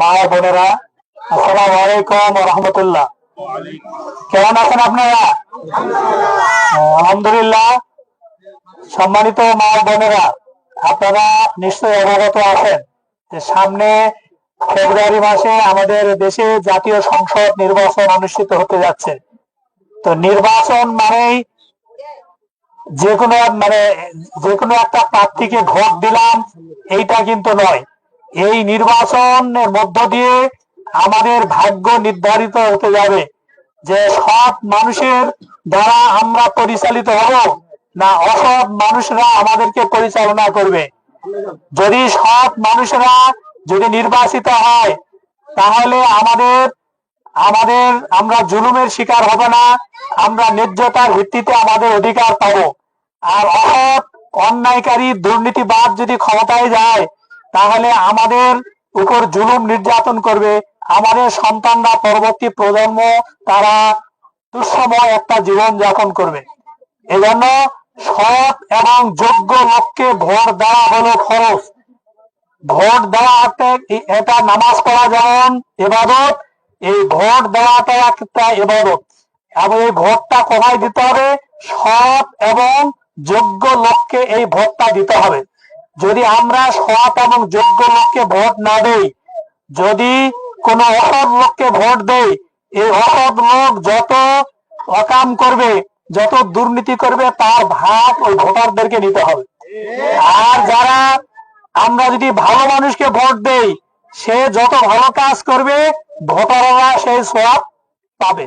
মা বোনেরা, আসসালামু আলাইকুম রহমতুল্লাহ। কেমন আছেন আপনারা? আলহামদুলিল্লাহ, সম্মানিত মা বোনেরা, আপনারা নিশ্চয়ই অবগত আছেন যে সামনে ফেব্রুয়ারি মাসে আমাদের দেশে জাতীয় সংসদ নির্বাচন অনুষ্ঠিত হতে যাচ্ছে। তো নির্বাচন মানেই যে কোনো মানে যে কোনো একটা প্রার্থীকে ভোট দিলাম, এইটা কিন্তু নয়। এই নির্বাচনের মধ্য দিয়ে আমাদের ভাগ্য নির্ধারিত হতে যাবে যে সৎ মানুষের দ্বারা আমরা পরিচালিত হব না অসৎ মানুষরা আমাদেরকে পরিচালনা করবে। যদি সৎ মানুষরা যদি নির্বাচিত হয়, তাহলে আমাদের আমাদের, আমরা জুলুমের শিকার হব না, আমরা ন্যায্যতার ভিত্তিতে আমাদের অধিকার পাবো। আর অসৎ, অন্যায়কারী, দুর্নীতিবাদ যদি ক্ষমতায় যায় তাহলে আমাদের উপর জুলুম নির্যাতন করবে। আমাদের সন্তানরা পরবর্তী প্রজন্ম তারা দুঃসময় একটা জীবন যাপন করবে। এজন্য সৎ এবং যোগ্য লোককে ভোট দেওয়া হলো খরচ। ভোট দেওয়া এটা নামাজ পড়া যেমন এবাদত, এই ভোট দেওয়াটা একটা এবাদত। এবং এই ভোটটা কোথায় দিতে হবে? সৎ এবং যোগ্য লোককে এই ভোটটা দিতে হবে। যদি আমরা সৎ এবং যোগ্য লোককে ভোট না দেই, যদি কোনো অসৎ লোককে ভোট দেই এই অসৎ লোক যত অকাম করবে, যত দুর্নীতি করবে, তার ভাগ ওই ভোটারদেরকে নিতে হবে। আর যারা আমরা যদি ভালো মানুষকে ভোট দেই, সে যত ভালো কাজ করবে, ভোটাররা সেই সব পাবে।